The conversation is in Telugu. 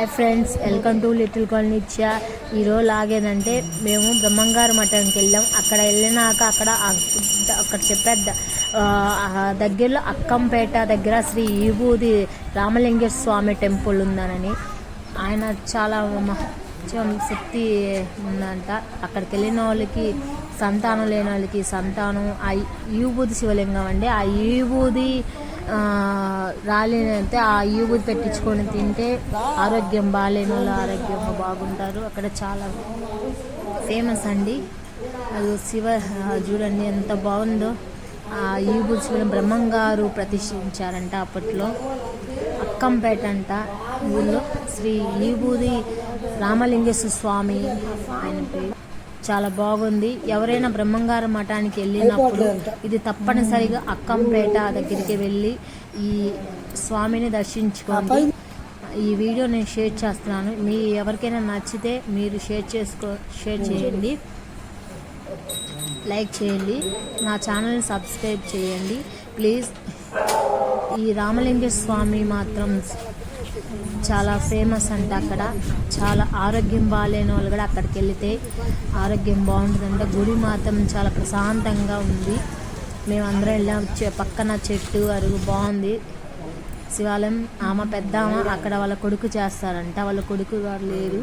Hi friends welcome to little కాలనీచ్చా ఈరోజు లాగేదంటే మేము బ్రహ్మంగారు మఠంకి వెళ్ళాం. అక్కడ వెళ్ళినాక అక్కడ అక్కడ చెప్పారు దగ్గరలో అక్కంపేట దగ్గర శ్రీ ఈబూది రామలింగేశ్వర స్వామి టెంపుల్ ఉందనని. ఆయన చాలా మంచి శక్తి ఉందంట. అక్కడికి వెళ్ళిన వాళ్ళకి సంతానం లేని వాళ్ళకి సంతానం. ఆ ఈబూది శివలింగం అండి. ఆ ఈబూది రాలేనంటే ఆ ఈగురు పెట్టించుకొని తింటే ఆరోగ్యం బాగాలేని వాళ్ళు ఆరోగ్యంగా బాగుంటారు. అక్కడ చాలా ఫేమస్ అండి. అది శివ చూడండి ఎంత బాగుందో. ఆ ఈగురు శివలింగం బ్రహ్మంగారు ప్రతిష్ఠించారంట అప్పట్లో. అక్కంపేట అంట ఊళ్ళో శ్రీ ఈబూరి రామలింగేశ్వర స్వామి ఆయన పేరు. చాలా బాగుంది. ఎవరైనా బ్రహ్మంగారు మఠానికి వెళ్ళినప్పుడు ఇది తప్పనిసరిగా అక్కంపేట దగ్గరికి వెళ్ళి ఈ స్వామిని దర్శించుకోండి. ఈ వీడియో నేను షేర్ చేస్తున్నాను. మీ ఎవరికైనా నచ్చితే మీరు షేర్ చేసుకో షేర్ చేయండి. లైక్ చేయండి. నా ఛానల్ని సబ్స్క్రైబ్ చేయండి. ప్లీజ్ ఈ రామలింగేశ్వర స్వామి మాత్రం చాలా ఫేమస్ అంట అక్కడ. చాలా ఆరోగ్యం బాగాలేని వాళ్ళు కూడా అక్కడికి వెళితే ఆరోగ్యం బాగుంటుందంట. గుడి మాత్రం చాలా ప్రశాంతంగా ఉంది. మేము అందరం వెళ్ళాం పక్కన చెట్టు అరుగు బాగుంది. శివాలయం ఆమె పెద్ద ఆమె అక్కడ వాళ్ళ కొడుకు చేస్తారంట. వాళ్ళ కొడుకు గారు లేరు